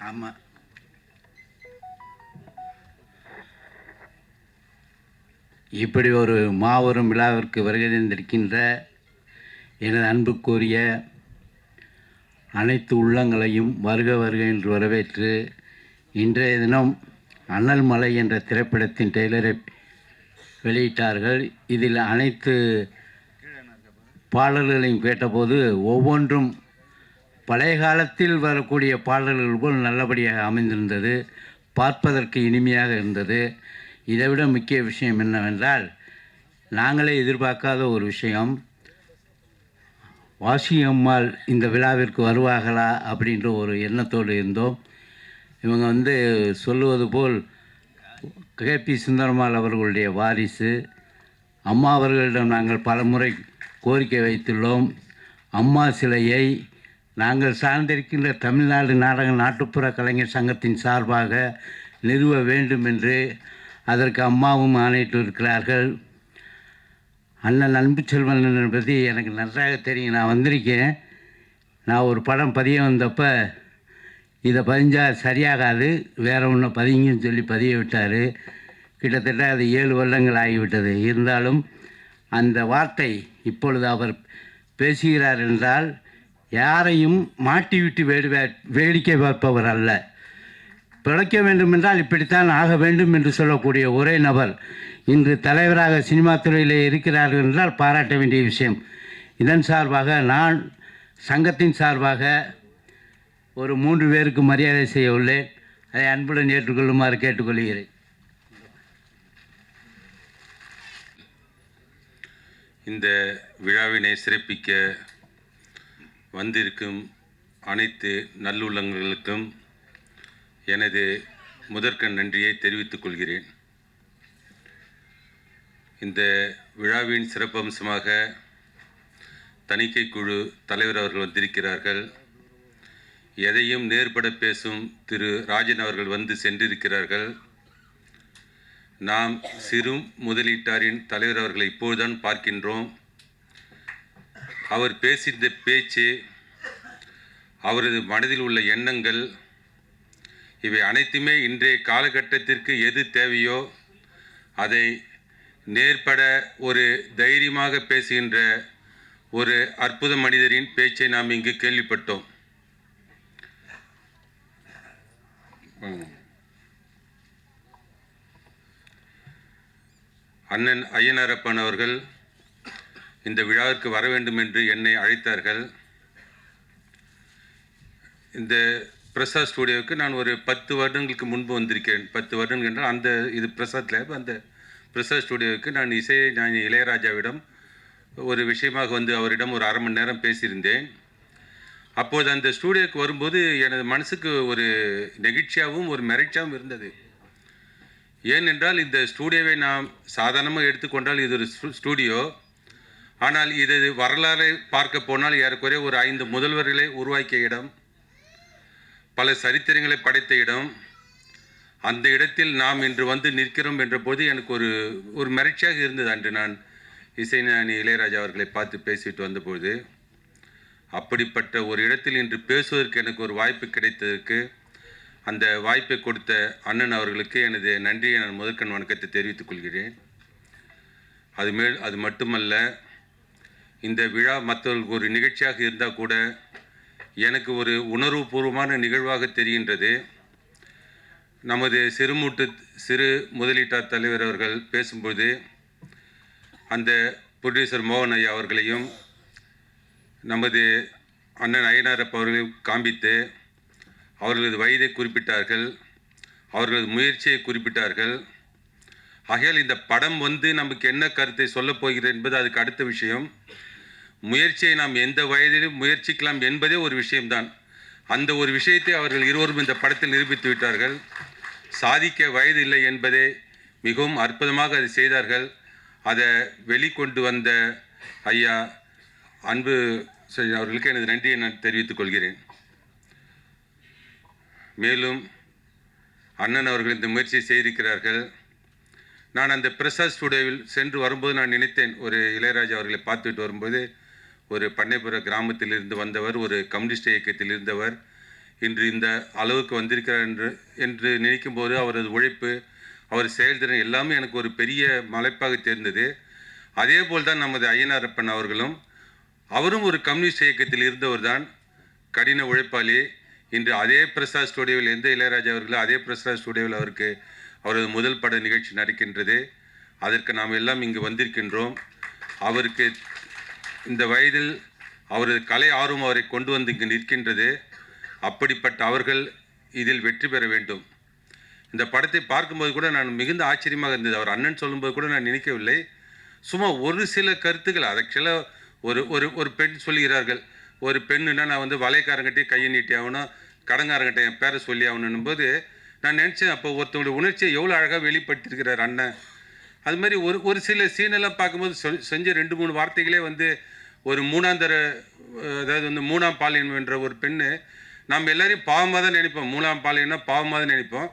ஆமாம் இப்படி ஒரு மாபெரும் விழாவிற்கு வருகை தந்திருக்கின்ற எனது அன்புக்குரிய அனைத்து உள்ளங்களையும் வருக வருக என்று வரவேற்று இன்றைய தினம் அண்ணல் மலை என்ற திரைப்படத்தின் டெய்லரை வெளியிட்டார்கள். இதில் அனைத்து பாடல்களையும் கேட்டபோது ஒவ்வொன்றும் பழைய காலத்தில் வரக்கூடிய பாடல்கள் போல் நல்லபடியாக அமைந்திருந்தது பார்ப்பதற்கு இனிமையாக இருந்தது. இதைவிட முக்கிய விஷயம் என்னவென்றால் நாங்களே எதிர்பார்க்காத ஒரு விஷயம். வாசி அம்மாள் இந்த விழாவிற்கு வருவார்களா அப்படின்ற ஒரு எண்ணத்தோடு இருந்தோம். இவங்க வந்து சொல்லுவது போல் கேபி சுந்தரமால் அவர்களுடைய வாரிசு. அம்மா அவர்களிடம் நாங்கள் பலமுறை கோரிக்கை வைத்துள்ளோம். அம்மா சிலையை நாங்கள் சார்ந்திருக்கின்ற தமிழ்நாடு நாடக நாட்டுப்புற கலைஞர் சங்கத்தின் சார்பாக நிறுவ வேண்டும் என்று அதற்கு அம்மாவும் ஆணையிட்டிருக்கிறார்கள் அண்ணன் அன்பு செல்வன் பற்றி எனக்கு நன்றாக தெரியும். நான் வந்திருக்கேன். நான் ஒரு படம் பதிய வந்தப்போ இதை பதிஞ்சால் சரியாகாது. வேறு ஒன்று பதிங்கன்னு சொல்லி பதிய விட்டார். கிட்டத்தட்ட அது ஏழு வருடங்கள் ஆகிவிட்டது. இருந்தாலும் அந்த வார்த்தை இப்பொழுது அவர் பேசுகிறார் என்றால் யாரையும் மாட்டிவிட்டு வேடு வேடிக்கை பார்ப்பவர் அல்ல. பிழைக்க வேண்டுமென்றால் இப்படித்தான் ஆக வேண்டும் என்று சொல்லக்கூடிய ஒரே நபர் இன்று தலைவராக சினிமா துறையில் இருக்கிறார்கள் என்றால் பாராட்ட வேண்டிய விஷயம். இதன் சார்பாக நான் சங்கத்தின் சார்பாக ஒரு மூன்று பேருக்கு மரியாதை செய்ய உள்ளேன். அதை அன்புடன் ஏற்றுக்கொள்ளுமாறு கேட்டுக்கொள்கிறேன். இந்த விழாவினை சிறப்பிக்க வந்திருக்கும் அனைத்து நல்லுள்ளங்களுக்கும் எனது முதற்கண் நன்றியை தெரிவித்துக் கொள்கிறேன். இந்த விழாவின் சிறப்பம்சமாக தணிக்கை குழு தலைவர் அவர்கள் வந்திருக்கிறார்கள். எதையும் நேர்பட பேசும் திரு ராஜன் அவர்கள் வந்து சென்றிருக்கிறார்கள். நாம் சிறு முதலீட்டாரின் தலைவர் அவர்களை இப்போதுதான் பார்க்கின்றோம். அவர் பேசிய பேச்சு அவரது மனதில் உள்ள எண்ணங்கள் இவை அனைத்துமே இன்றைய காலகட்டத்திற்கு எது தேவையோ அதை நேர்பட ஒரு தைரியமாக பேசுகின்ற ஒரு அற்புத மனிதரின் பேச்சை நாம் இங்கு கேள்விப்பட்டோம். அண்ணன் ஐயனாரப்பன் அவர்கள் இந்த விழாவிற்கு வர வேண்டும் என்று என்னை அழைத்தார்கள். இந்த பிரசாத் ஸ்டூடியோவுக்கு நான் ஒரு பத்து வருடங்களுக்கு முன்பு வந்திருக்கேன் பத்து வருடங்கள் என்றால் அந்த இது பிரசாத் லேப் அந்த பிரசாத் ஸ்டூடியோவுக்கு நான் இசையை நான் இளையராஜாவிடம் ஒரு விஷயமாக வந்து அவரிடம் ஒரு அரை மணி நேரம் பேசியிருந்தேன். அப்போது அந்த ஸ்டூடியோவுக்கு வரும்போது எனது மனசுக்கு ஒரு நெகிழ்ச்சியாகவும் ஒரு மிரட்சியாகவும் இருந்தது. ஏனென்றால் இந்த ஸ்டூடியோவை நாம் சாதாரணமாக எடுத்துக்கொண்டால் இது ஒரு ஸ்டூடியோ. ஆனால் இது வரலாறை பார்க்க போனால் ஏறக்குறைய ஒரு ஐந்து முதல்வர்களை உருவாக்கிய இடம் பல சரித்திரங்களை படைத்த இடம். அந்த இடத்தில் நாம் இன்று வந்து நிற்கிறோம் என்ற போது எனக்கு ஒரு ஒரு மகிழ்ச்சியாக இருந்தது அன்று நான் இசைஞானி இளையராஜா அவர்களை பார்த்து பேசிட்டு வந்தபோது அப்படிப்பட்ட ஒரு இடத்தில் இன்று பேசுவதற்கு எனக்கு ஒரு வாய்ப்பு கிடைத்ததற்கு அந்த வாய்ப்பை கொடுத்த அண்ணன் அவர்களுக்கு எனது நன்றியை நான் முதற்கண் வணக்கத்தை தெரிவித்துக் கொள்கிறேன். அது மேல் அது மட்டுமல்ல இந்த விழா மற்றவர்களுக்கு ஒரு நிகழ்ச்சியாக இருந்தால் கூட எனக்கு ஒரு உணர்வுபூர்வமான நிகழ்வாக தெரிகின்றது. நமது சிறுமூட்டு சிறு முதலீட்டார் தலைவர் அவர்கள் பேசும்போது அந்த புரொடியூசர் மோகன் ஐயா அவர்களையும் நமது அண்ணன் அய்யனாரப்ப அவர்களையும் காண்பித்து அவர்களது வயதை குறிப்பிட்டார்கள் அவர்களது முயற்சியை குறிப்பிட்டார்கள். ஆகையால் இந்த படம் வந்து நமக்கு என்ன கருத்தை சொல்லப் போகிறது என்பது அதுக்கு அடுத்த விஷயம். முயற்சியை நாம் எந்த வயதிலும் முயற்சிக்கலாம் என்பதே ஒரு விஷயம்தான். அந்த ஒரு விஷயத்தை அவர்கள் இருவரும் இந்த படத்தில் நிரூபித்து விட்டார்கள். சாதிக்க வயது இல்லை என்பதே மிகவும் அற்புதமாக அதை செய்தார்கள். அதை வெளிக்கொண்டு வந்த ஐயா அன்பு அவர்களுக்கு எனது நன்றியை நான் தெரிவித்துக் கொள்கிறேன். மேலும் அண்ணன் அவர்கள் இந்த முயற்சியை செய்திருக்கிறார்கள். நான் அந்த பிரசாத் ஸ்டுடியோவில் சென்று வரும்போது நான் நினைத்தேன் ஒரு இளையராஜா அவர்களை பார்த்துட்டு வரும்போது ஒரு பண்ணைப்புற கிராமத்தில் இருந்து வந்தவர் ஒரு கம்யூனிஸ்ட் இயக்கத்தில் இருந்தவர் இன்று இந்த அளவுக்கு வந்திருக்கிறார் என்று என்று நினைக்கும் போது அவரது உழைப்பு அவர் செயல்திறன் எல்லாமே எனக்கு ஒரு பெரிய மலைப்பாக தெரிந்தது. அதே போல் தான் நமது ஐயனாரப்பன் அவர்களும் அவரும் ஒரு கம்யூனிஸ்ட் இயக்கத்தில் இருந்தவர் தான் கடின உழைப்பாளி. இன்று அதே பிரசாத் ஸ்டுடியோவில் எந்த இளையராஜா அவர்களோ அதே பிரசாத் ஸ்டுடியோவில் அவருக்கு அவரது முதல் பட நிகழ்ச்சி நடக்கின்றது. அதற்கு நாம் எல்லாம் இங்கு வந்திருக்கின்றோம். அவருக்கு இந்த வயதில் அவரது கலை ஆர்வம் அவரை கொண்டு வந்து இங்கு நிற்கின்றது. அப்படிப்பட்ட அவர்கள் இதில் வெற்றி பெற வேண்டும். இந்த படத்தை பார்க்கும்போது கூட நான் மிகுந்த ஆச்சரியமாக இருந்தது. அவர் அண்ணன் சொல்லும்போது கூட நான் நினைக்கவில்லை. சும்மா ஒரு சில கருத்துக்கள் ஆக்சுவலாக ஒரு ஒரு ஒரு பெண் சொல்லுகிறார்கள். ஒரு பெண்ணுன்னா நான் வந்து வலைக்காரங்கிட்டே கையை நீட்டி ஆகணும் கடங்காரங்கிட்ட என் பேரை சொல்லி ஆகணும் போது நான் நினச்சேன் அப்போ ஒருத்தவங்களுடைய உணர்ச்சியை எவ்வளோ அழகாக வெளிப்படுத்தியிருக்கிறார் அண்ணன். அது மாதிரி ஒரு ஒரு சில சீனெல்லாம் பார்க்கும்போது சொ- செஞ்ச ரெண்டு மூணு வார்த்தைகளே வந்து ஒரு மூணாந்தர அதாவது வந்து மூணாம் பாலினம் என்ற ஒரு பெண்ணு நம்ம எல்லாரையும் பாவமாக தான் நினைப்போம். மூணாம் பாலியம்னா பாவமாக தான் நினைப்போம்.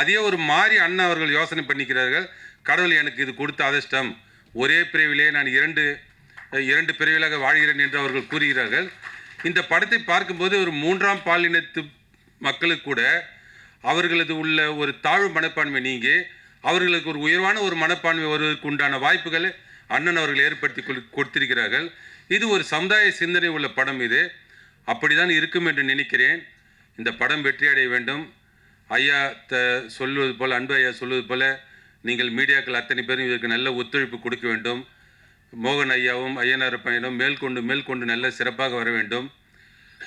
அதையே ஒரு மாறி அண்ணா அவர்கள் யோசனை பண்ணிக்கிறார்கள். கடவுள் எனக்கு இது கொடுத்த அதிர்ஷ்டம். ஒரே பிரிவிலே நான் இரண்டு இரண்டு பிரிவிலாக வாழ்கிறேன் என்று அவர்கள் கூறுகிறார்கள். இந்த படத்தை பார்க்கும்போது ஒரு மூன்றாம் பாலினத்து மக்களுக்கு கூட அவர்களது உள்ள ஒரு தாழ்வு மனப்பான்மை நீங்கி அவர்களுக்கு ஒரு உயர்வான ஒரு மனப்பான்மை வருவதற்கு உண்டான வாய்ப்புகளை அண்ணன் அவர்கள் ஏற்படுத்தி கொடு- கொடுத்திருக்கிறார்கள். இது ஒரு சமுதாய சிந்தனை உள்ள படம் இது. அப்படிதான் இருக்கும் என்று நினைக்கிறேன். இந்த படம் வெற்றியடைய வேண்டும். ஐயா த சொல்வது போல் அன்பு ஐயா சொல்வது போல் நீங்கள் மீடியாக்கள் அத்தனை பேரும் இதற்கு நல்ல ஒத்துழைப்பு கொடுக்க வேண்டும். மோகன் ஐயாவும் ஐயனார் பையனும் மேற்கொண்டு மேற்கொண்டு நல்ல சிறப்பாக வர வேண்டும்.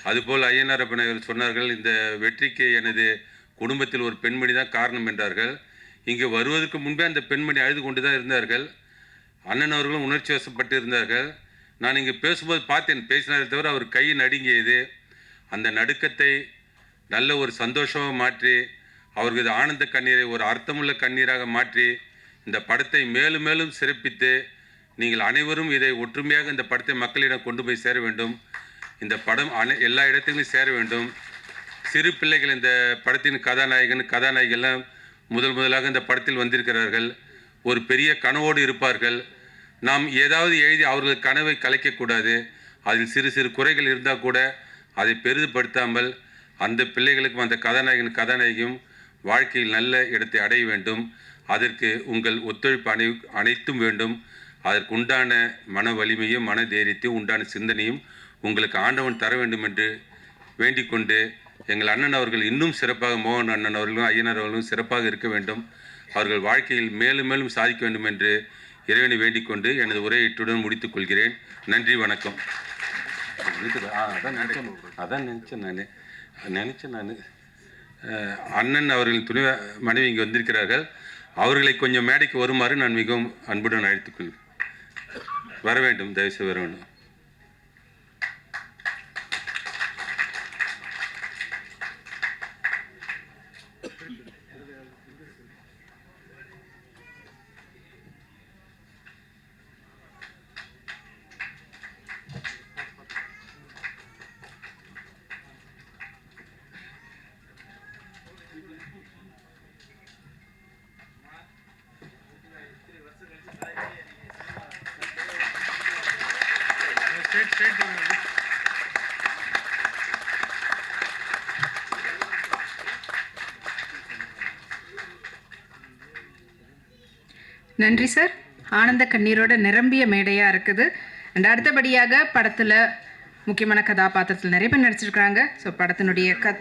அதுபோல் ஐயனாரப்பன் அவர்கள் சொன்னார்கள் இந்த வெற்றிக்கு எனது குடும்பத்தில் ஒரு பெண்மணி தான் காரணம் என்றார்கள். இங்கே வருவதற்கு முன்பே அந்த பெண்மணி அழுது கொண்டு தான் இருந்தார்கள். அண்ணன் அவர்களும் உணர்ச்சி வசப்பட்டு இருந்தார்கள். நான் இங்கே பேசும்போது பார்த்தேன் பேசினதை தவிர அவர் கை நடுங்கியது. அந்த நடுக்கத்தை நல்ல ஒரு சந்தோஷமாக மாற்றி அவர்களது ஆனந்த கண்ணீரை ஒரு அர்த்தமுள்ள கண்ணீராக மாற்றி இந்த படத்தை மேலும் மேலும் சிறப்பித்து நீங்கள் அனைவரும் இதை ஒற்றுமையாக இந்த படத்தை மக்களிடம் கொண்டு போய் சேர வேண்டும். இந்த படம் அனை எல்லா இடத்துலையும் சேர வேண்டும். சிறு பிள்ளைகள் இந்த படத்தின் கதாநாயகன் கதாநாயகெல்லாம் முதல் முதலாக இந்த படத்தில் வந்திருக்கிறார்கள். ஒரு பெரிய கனவோடு இருப்பார்கள். நாம் ஏதாவது எழுதி அவர்கள் கனவை கலைக்கக்கூடாது அதில் சிறு சிறு குறைகள் இருந்தால் கூட அதை பெரிதுபடுத்தாமல் அந்த பிள்ளைகளுக்கும் அந்த கதாநாயகன் கதாநாயகியும் வாழ்க்கையில் நல்ல இடத்தை அடைய வேண்டும். அதற்கு உங்கள் ஒத்துழைப்பு அனை அனைத்தும் வேண்டும். அதற்கு உண்டான மன வலிமையும் மன தைரியத்தையும் உண்டான சிந்தனையும் உங்களுக்கு ஆண்டவன் தர வேண்டும் என்று வேண்டிக் கொண்டு எங்கள் அண்ணன் அவர்கள் இன்னும் சிறப்பாக மோகன் அண்ணன் அவர்களும் ஐயனார் அவர்களும் சிறப்பாக இருக்க வேண்டும். அவர்கள் வாழ்க்கையில் மேலும் மேலும் சாதிக்க வேண்டும் என்று இறைவனை வேண்டிக் கொண்டு எனது உரையை இட்டுடன் முடித்துக் கொள்கிறேன். நன்றி வணக்கம். ஆ, அதான் நினைச்சேன். அதான் நினச்சேன் நான். நினச்சேன் நான். அண்ணன் அவர்களின் துணை மனைவி இங்கே வந்திருக்கிறார்கள். அவர்களை கொஞ்சம் மேடைக்கு வருமாறு நான் மிகவும் அன்புடன் அழைத்துக்கொள் வர வேண்டும். தயவுசெய்து வர வேண்டும். நன்றி சார் ஆனந்த கண்ணீரோட நிரம்பிய மேடையாக இருக்குது. அண்ட் அடுத்தபடியாக படத்தில் முக்கியமான கதாபாத்திரத்தில் நிறைய பேர் நடிச்சிருக்கிறாங்க. ஸோ படத்தினுடைய க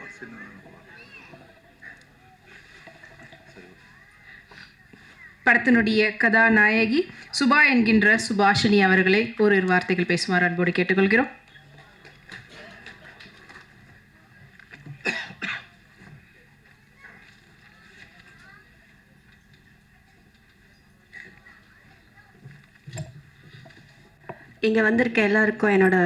படத்தினுடைய கதாநாயகி சுபா என்கின்ற சுபாஷினி அவர்களை ஓரிரு வார்த்தைகள் பேசுமாறு அன்போடு கேட்டுக்கொள்கிறோம். இங்கே வந்திருக்க எல்லாருக்கும் என்னோட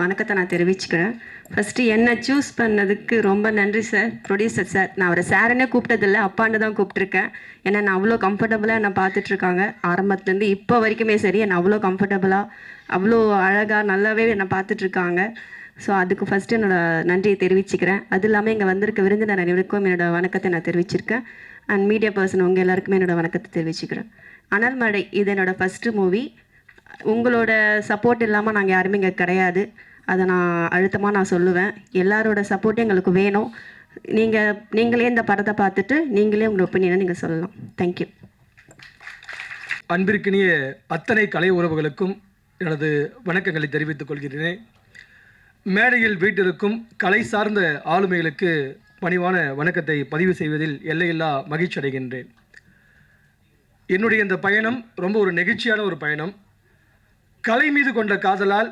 வணக்கத்தை நான் தெரிவிச்சுக்கிறேன். ஃபஸ்ட்டு என்னை சூஸ் பண்ணதுக்கு ரொம்ப நன்றி சார் ப்ரொடியூசர் சார் நான் அவரை சாருன்னே கூப்பிட்டதில்ல அப்பான்னு தான் கூப்பிட்ருக்கேன் ஏன்னா நான் அவ்வளோ கம்ஃபர்டபுளாக என்னை பார்த்துட்ருக்காங்க. ஆரம்பத்துலேருந்து இப்போ வரைக்குமே சரி என்னை அவ்வளோ கம்ஃபர்டபுளாக அவ்வளோ அழகாக நல்லாவே என்னை பார்த்துட்ருக்காங்க. ஸோ அதுக்கு ஃபஸ்ட்டு என்னோட நன்றியை தெரிவிச்சுக்கிறேன். அது இல்லாமல் இங்கே வந்திருக்க விருந்தினர் அனைவருக்கும் என்னோடய வணக்கத்தை நான் தெரிவிச்சிருக்கேன். அண்ட் மீடியா பர்சன் உங்கள் எல்லாருக்குமே என்னோடய வணக்கத்தை தெரிவிச்சுக்கிறேன். அனல் மழை இது என்னோடய ஃபஸ்ட்டு மூவி உங்களோட சப்போர்ட் இல்லாமல் நாங்கள் யாருமே இங்கே கிடையாது. அதை நான் அழுத்தமாக நான் சொல்லுவேன். எல்லாரோட சப்போர்ட்டும் எங்களுக்கு வேணும். நீங்கள் நீங்களே இந்த படத்தை பார்த்துட்டு நீங்களே உங்களோட ஒப்பீனியனை நீங்கள் சொல்லலாம். தேங்க்யூ அன்பிற்கினிய அத்தனை கலை உறவுகளுக்கும் எனது வணக்கங்களை தெரிவித்துக் கொள்கிறேன். மேடையில் வீட்டிற்கும் கலை சார்ந்த ஆளுமைகளுக்கு பணிவான வணக்கத்தை பதிவு செய்வதில் எல்லையில்லா மகிழ்ச்சி அடைகின்றேன் என்னுடைய இந்த பயணம் ரொம்ப ஒரு நெகிழ்ச்சியான ஒரு பயணம். கலை மீது கொண்ட காதலால்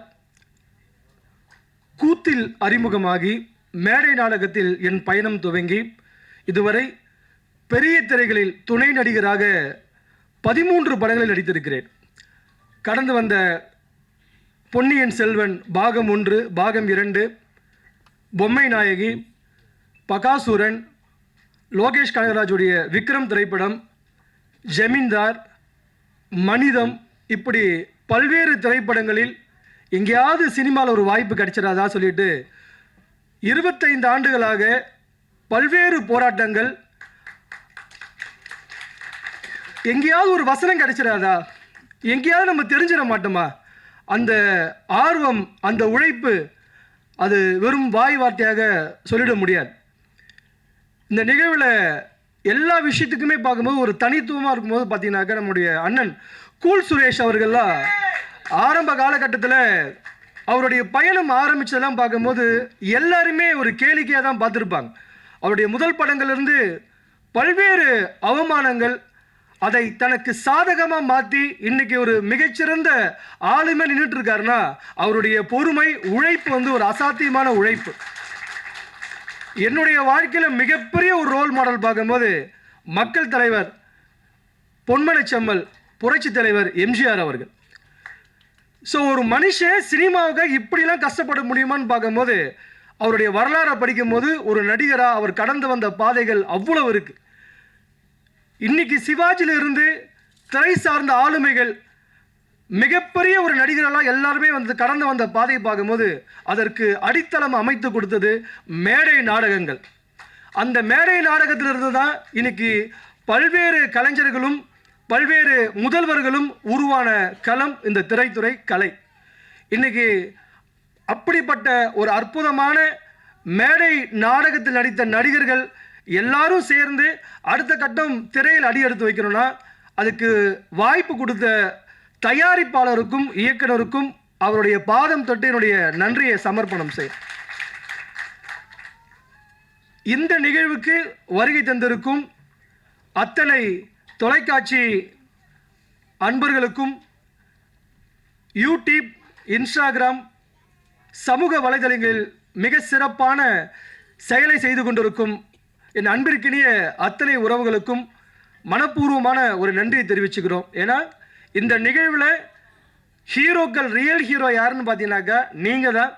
கூத்தில் அறிமுகமாகி மேடை நாடகத்தில் என் பயணம் துவங்கி இதுவரை பெரிய திரைகளில் துணை நடிகராக பதிமூன்று படங்களில் நடித்திருக்கிறேன். கடந்து வந்த பொன்னியின் செல்வன் பாகம் ஒன்று பாகம் இரண்டு பொம்மை நாயகி பகாசூரன் லோகேஷ் கனகராஜுடைய விக்ரம் திரைப்படம் ஜமீன்தார் மனிதம் இப்படி பல்வேறு திரைப்படங்களில் எங்கேயாவது சினிமாவில் ஒரு வாய்ப்பு கிடைச்சிடாதா சொல்லிட்டு இருபத்தைந்து ஆண்டுகளாக பல்வேறு போராட்டங்கள் எங்கேயாவது ஒரு வசனம் கிடைச்சிடாதா? எங்கேயாவது நம்ம தெரிஞ்சிட மாட்டோமா? அந்த ஆர்வம் அந்த உழைப்பு அது வெறும் வாய் வார்த்தையாக சொல்லிட முடியாது. இந்த நிகழ்வில் எல்லா விஷயத்துக்குமே பார்க்கும்போது ஒரு தனித்துவமாக இருக்கும்போது பார்த்தீங்கன்னாக்கா நம்முடைய அண்ணன் கூல் சுரேஷ் அவர்கள்லாம் ஆரம்ப காலகட்டத்தில் அவருடைய பயணம் ஆரம்பிச்சதெல்லாம் பார்க்கும்போது எல்லாருமே ஒரு கேளிக்கையாக தான் பார்த்துருப்பாங்க. அவருடைய முதல் படங்கள்லேருந்து பல்வேறு அவமானங்கள் அதை தனக்கு சாதகமாக மாற்றி இன்னைக்கு ஒரு மிகச்சிறந்த ஆளுமே நின்றுட்டு இருக்காருன்னா அவருடைய பொறுமை உழைப்பு வந்து ஒரு அசாத்தியமான உழைப்பு. என்னுடைய வாழ்க்கையில் மிகப்பெரிய ஒரு ரோல் மாடல் பார்க்கும்போது மக்கள் தலைவர் பொன்மனச்செம்மல் புரட்சி தலைவர் எம்ஜிஆர் அவர்கள். ஸோ ஒரு மனுஷன் சினிமாவுக்கு இப்படிலாம் கஷ்டப்பட முடியுமான்னு பார்க்கும்போது அவருடைய வரலாறை படிக்கும்போது ஒரு நடிகராக அவர் கடந்து வந்த பாதைகள் அவ்வளவு இருக்கு. இன்னைக்கு சிவாஜியிலிருந்து திரை சார்ந்த ஆளுமைகள் மிகப்பெரிய ஒரு நடிகரெல்லாம் எல்லாருமே வந்து கடந்து வந்த பாதையை பார்க்கும்போது அதற்கு அடித்தளம் அமைத்து கொடுத்தது மேடை நாடகங்கள். அந்த மேடை நாடகத்திலிருந்து தான் இன்னைக்கு பல்வேறு கலைஞர்களும் பல்வேறு முதல்வர்களும் உருவான களம் இந்த திரைத்துறை கலை. இன்னைக்கு அப்படிப்பட்ட ஒரு அற்புதமான மேடை நாடகத்தில் நடித்த நடிகர்கள் எல்லாரும் சேர்ந்து அடுத்த கட்டம் திரையில் அடி எடுத்து வைக்கணும்னா அதுக்கு வாய்ப்பு கொடுத்த தயாரிப்பாளருக்கும் இயக்குனருக்கும் அவருடைய பாதம் தொட்டு என்னுடைய நன்றியை சமர்ப்பணம் செய் இந்த நிகழ்வுக்கு வருகை தந்திருக்கும் அத்தனை தொலைக்காட்சி அன்பர்களுக்கும் யூடியூப் இன்ஸ்டாகிராம் சமூக வலைதளங்களில் மிக சிறப்பான செயலை செய்து கொண்டிருக்கும் என் அன்பிற்கினிய அத்தனை உறவுகளுக்கும் மனப்பூர்வமான ஒரு நன்றியை தெரிவிச்சுக்கிறோம். ஏன்னா இந்த நிகழ்வில் ஹீரோக்கள் ரியல் ஹீரோ யாருன்னு பார்த்தீங்கன்னாக்கா நீங்கள் தான்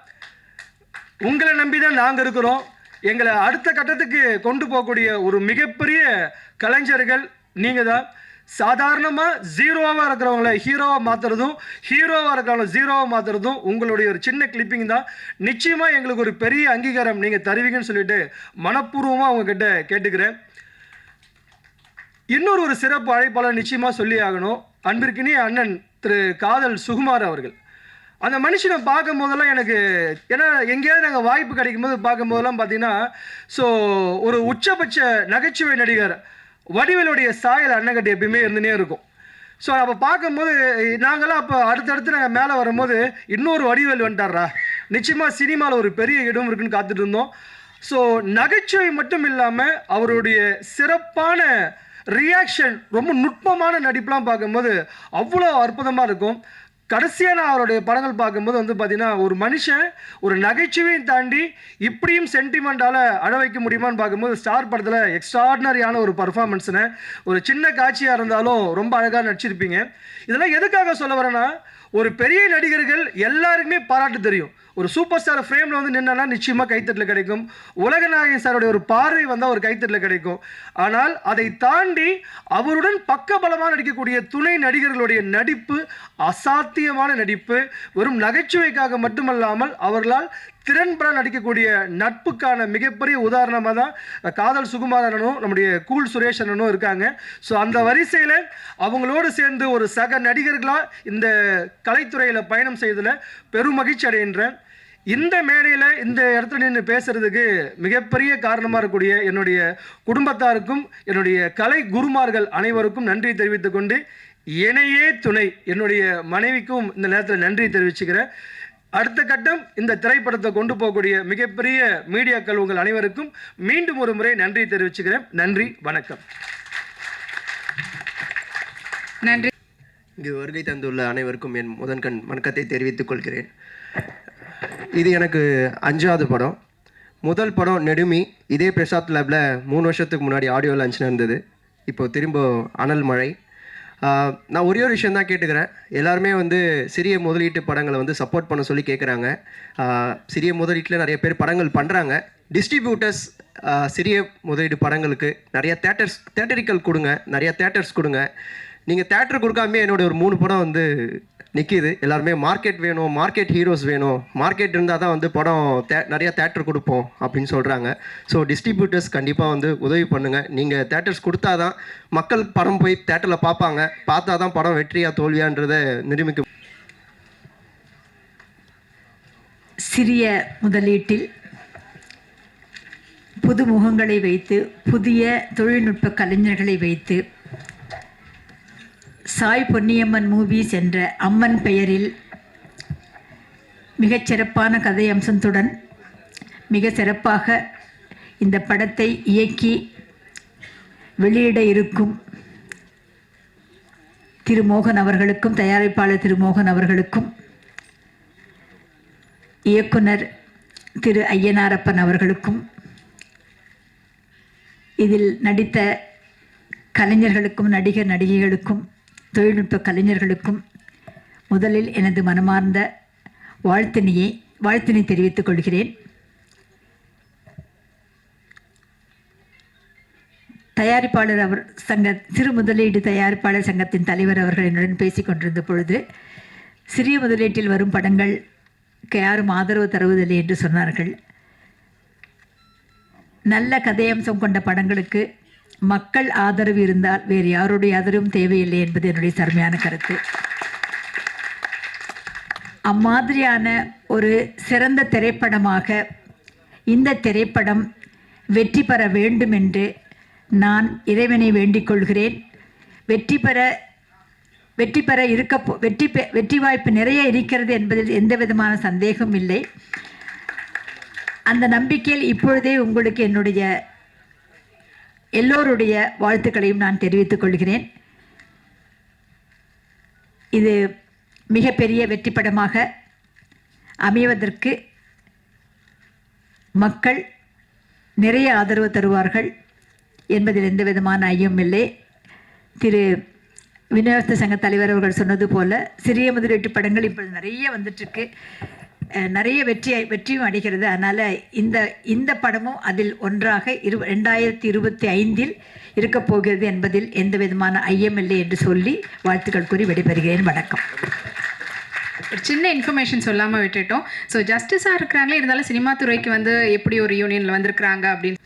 உங்களை நம்பி தான் நாங்கள் இருக்கிறோம். எங்களை அடுத்த கட்டத்துக்கு கொண்டு போகக்கூடிய ஒரு மிகப்பெரிய கலைஞர்கள் நீங்கள் தான் சாதாரணமாக ஜீரோவாக இருக்கிறவங்கள ஹீரோவாக மாற்றுறதும் ஹீரோவாக இருக்கிறவங்கள ஜீரோவாக மாற்றுறதும் உங்களுடைய ஒரு சின்ன கிளிப்பிங் தான். நிச்சயமாக எங்களுக்கு ஒரு பெரிய அங்கீகாரம் நீங்கள் தருவீங்கன்னு சொல்லிட்டு மனப்பூர்வமாக உங்ககிட்ட கேட்டுக்கிறேன். இன்னொரு ஒரு சிறப்பு அழைப்பாளர் நிச்சயமாக சொல்லி ஆகணும். அன்பிற்கினிய அண்ணன் திரு காதல் சுகுமார் அவர்கள். அந்த மனுஷனை பார்க்கும் போதெல்லாம் எனக்கு ஏன்னா எங்கேயாவது நாங்கள் வாய்ப்பு கிடைக்கும் போது பார்க்கும் போதெல்லாம் பார்த்தீங்கன்னா ஸோ ஒரு உச்சபட்ச நகைச்சுவை நடிகர் வடிவேலுடைய சாயல் அண்ணங்கட்டு எப்பயுமே இருந்துனே இருக்கும். ஸோ அப்போ பார்க்கும்போது நாங்களாம் அப்போ அடுத்தடுத்து நாங்கள் மேலே வரும்போது இன்னொரு வடிவேல் வந்துட்டாரா நிச்சயமாக சினிமாவில் ஒரு பெரிய இடம் இருக்குன்னு காத்துட்டு இருந்தோம். ஸோ நகைச்சுவை மட்டும் இல்லாமல் அவருடைய சிறப்பான ரியாக்ஷன் ரொம்ப நுட்பமான நடிப்புலாம் பார்க்கும்போது அவ்வளோ அற்புதமாக இருக்கும். கடைசியாக நான் அவருடைய படங்கள் பார்க்கும்போது வந்து பார்த்தீங்கன்னா ஒரு மனுஷன் ஒரு நகைச்சுவையும் தாண்டி இப்படியும் சென்டிமெண்டால் அழ வைக்க முடியுமான்னு பார்க்கும்போது ஸ்டார் படத்தில் எக்ஸ்ட்ராடினரியான ஒரு பர்ஃபார்மன்ஸ்னு ஒரு சின்ன காட்சியாக இருந்தாலும் ரொம்ப அழகாக நடிச்சிருப்பீங்க. இதெல்லாம் எதுக்காக சொல்ல வரேன்னா ஒரு பெரிய நடிகர்கள் எல்லாருக்குமே பாராட்டு தெரியும். ஒரு சூப்பர் ஸ்டார் ஃப்ரேமில் வந்து நின்னா நிச்சயமாக கைத்தட்டல் கிடைக்கும். உலகநாயகன் சாருடைய ஒரு பார்வை வந்தால் ஒரு கைத்தட்டல் கிடைக்கும். ஆனால் அதை தாண்டி அவருடன் பக்கபலமாக நடிக்கக்கூடிய துணை நடிகர்களுடைய நடிப்பு அசாத்தியமான நடிப்பு. வெறும் நகைச்சுவைக்காக மட்டுமல்லாமல் அவர்களால் திறன்பட நடிக்கக்கூடிய நட்புக்கான மிகப்பெரிய உதாரணமாக தான் காதல் சுகுமாரனும் நம்முடைய கூல் சுரேஷ் அண்ணனும் இருக்காங்க. ஸோ அந்த வரிசையில் அவங்களோடு சேர்ந்து ஒரு சக நடிகர்களாக இந்த கலைத்துறையில் பயணம் செய்ததில் பெரும் மகிழ்ச்சி அடைகின்றேன் இந்த மேடையில் இந்த இடத்துல நின்று பேசுறதுக்கு மிகப்பெரிய காரணமாக இருக்கக்கூடிய என்னுடைய குடும்பத்தாருக்கும் என்னுடைய கலை குருமார்கள் அனைவருக்கும் நன்றி தெரிவித்துக்கொண்டு இணையே துணை என்னுடைய மனைவிக்கும் இந்த நேரத்தில் நன்றி தெரிவிச்சுக்கிறேன். அடுத்த கட்டம் இந்த திரைப்படத்தை கொண்டு போகக்கூடிய மிகப்பெரிய மீடியாக்கள் உங்கள் அனைவருக்கும் மீண்டும் ஒரு முறை நன்றி தெரிவிச்சுக்கிறேன். நன்றி வணக்கம். நன்றி. இங்கு வருகை தந்துள்ள அனைவருக்கும் என் முதன்கண் வணக்கத்தை தெரிவித்துக் கொள்கிறேன். இது எனக்கு அஞ்சாவது படம். முதல் படம் நெடுமி. இதே பிரசாத் லேபில் மூணு வருஷத்துக்கு முன்னாடி ஆடியோ லான்ச் நடந்தது. இப்போ திரும்ப அனல் மழை. நான் ஒரே ஒரு விஷயம் தான் கேட்டுக்கிறேன். எல்லாருமே வந்து சிறிய முதலீட்டு படங்களை வந்து சப்போர்ட் பண்ண சொல்லி கேட்குறாங்க சிறிய முதலீட்டில் நிறைய பேர் படங்கள் பண்ணுறாங்க டிஸ்ட்ரிபியூட்டர்ஸ் சிறிய முதலீடு படங்களுக்கு நிறைய தேட்டர்ஸ் தேட்டரிக்கல் கொடுங்க. நிறைய தேட்டர்ஸ் கொடுங்க. நீங்கள் தேட்டர் கொடுக்காம என்னோட ஒரு மூணு படம் வந்து நிற்கிது எல்லாருமே மார்க்கெட் வேணும் மார்க்கெட் ஹீரோஸ் வேணும். மார்க்கெட் இருந்தால் தான் வந்து படம் தே நிறைய தேட்டர் கொடுப்போம் அப்படின்னு சொல்கிறாங்க ஸோ டிஸ்ட்ரிபியூட்டர்ஸ் கண்டிப்பாக வந்து உதவி பண்ணுங்கள் நீங்கள் தேட்டர்ஸ் கொடுத்தா தான் மக்கள் படம் போய் தேட்டரில் பார்ப்பாங்க. பார்த்தா தான் படம் வெற்றியா தோல்வியான்றதை நிரூபிக்க சிறிய முதலீட்டில் புது முகங்களை வைத்து புதிய தொழில்நுட்ப கலைஞர்களை வைத்து சாய் பொன்னியம்மன் மூவிஸ் என்ற அம்மன் பெயரில் மிகச்சிறப்பான கதை அம்சத்துடன் மிக சிறப்பாக இந்த படத்தை இயக்கி வெளியிட இருக்கும் திரு மோகன் அவர்களுக்கும் தயாரிப்பாளர் திரு மோகன் அவர்களுக்கும் இயக்குனர் திரு ஐயனாரப்பன் அவர்களுக்கும் இதில் நடித்த கலைஞர்களுக்கும் நடிகர் நடிகைகளுக்கும் தொழில்நுட்ப கலைஞர்களுக்கும் முதலில் எனது மனமார்ந்த வாழ்த்தினையை வாழ்த்தினை தெரிவித்துக் கொள்கிறேன். தயாரிப்பாளர் அவர் சங்க சிறு முதலீடு தயாரிப்பாளர் சங்கத்தின் தலைவர் அவர்கள் என்னுடன் பேசிக் கொண்டிருந்த பொழுது சிறிய முதலீட்டில் வரும் படங்களுக்கு யாரும் ஆதரவு தருவதில்லை என்று சொன்னார்கள். நல்ல கதையம்சம் கொண்ட படங்களுக்கு மக்கள் ஆதரவு இருந்தால் வேறு யாருடைய ஆதரவும் தேவையில்லை என்பது என்னுடைய சர்மையான கருத்து. அம்மாதிரியான ஒரு சிறந்த திரைப்படமாக இந்த திரைப்படம் வெற்றி பெற வேண்டும் என்று நான் இறைவனை வேண்டிக் கொள்கிறேன். வெற்றி பெற வெற்றி பெற இருக்க வெற்றி பெ வெற்றி வாய்ப்பு நிறைய இருக்கிறது என்பதில் எந்த விதமான சந்தேகமும் இல்லை. அந்த நம்பிக்கையில் இப்பொழுதே உங்களுக்கு என்னுடைய எல்லோருடைய வாழ்த்துக்களையும் நான் தெரிவித்துக் கொள்கிறேன். இது மிகப்பெரிய வெற்றிப்படமாக அமைவதற்கு மக்கள் நிறைய ஆதரவு தருவார்கள் என்பதில் எந்த விதமான ஐயம் இல்லை. திரு விநியோகஸ்த சங்க தலைவர் அவர்கள் சொன்னது போல சிறிய முதலீட்டு படங்கள் இப்பொழுது நிறைய வந்துட்டுருக்கு நிறைய வெற்றி வெற்றியும் அடைகிறது. அதனால் இந்த இந்த படமும் அதில் ஒன்றாக இரு ரெண்டாயிரத்தி இருபத்தி ஐந்தில் இருக்கப் போகிறது என்பதில் எந்த விதமான ஐயமில்லை என்று சொல்லி வாழ்த்துக்கள் கூறி விடைபெறுகிறேன். வணக்கம். ஒரு சின்ன இன்ஃபர்மேஷன் சொல்லாமல் விட்டுட்டோம். ஸோ ஜஸ்டிஸாக இருக்கிறாங்களே இருந்தாலும் சினிமா துறைக்கு வந்து எப்படி ஒரு யூனியனில் வந்திருக்கிறாங்க அப்படின்னு.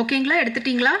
ஓகேங்களா எடுத்துட்டீங்களா?